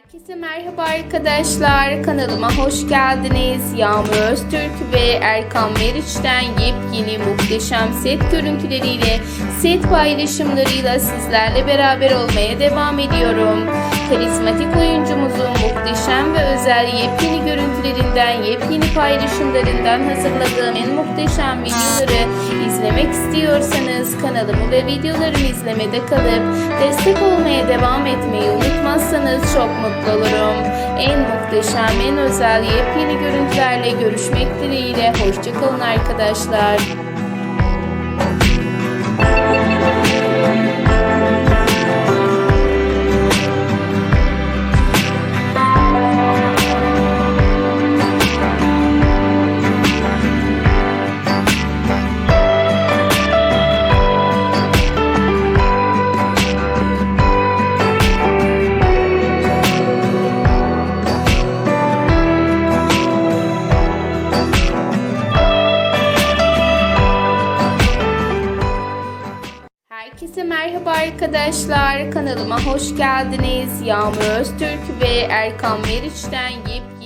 Herkese merhaba arkadaşlar. Kanalıma hoş geldiniz. Yağmur Öztürk ve Erkan Meriç'ten yepyeni muhteşem set görüntüleriyle, set paylaşımlarıyla sizlerle beraber olmaya devam ediyorum. Karizmatik ve özel yepyeni görüntülerinden, yepyeni paylaşımlarından hazırladığım en muhteşem videoları izlemek istiyorsanız kanalımı ve videolarımı izlemede kalıp destek olmaya devam etmeyi unutmazsanız çok mutlu olurum. En muhteşem, en özel yepyeni görüntülerle görüşmek dileğiyle. Hoşçakalın arkadaşlar. Herkese merhaba arkadaşlar. Kanalıma hoş geldiniz. Yağmur Öztürk ve Erkan Meriç'ten yepyeni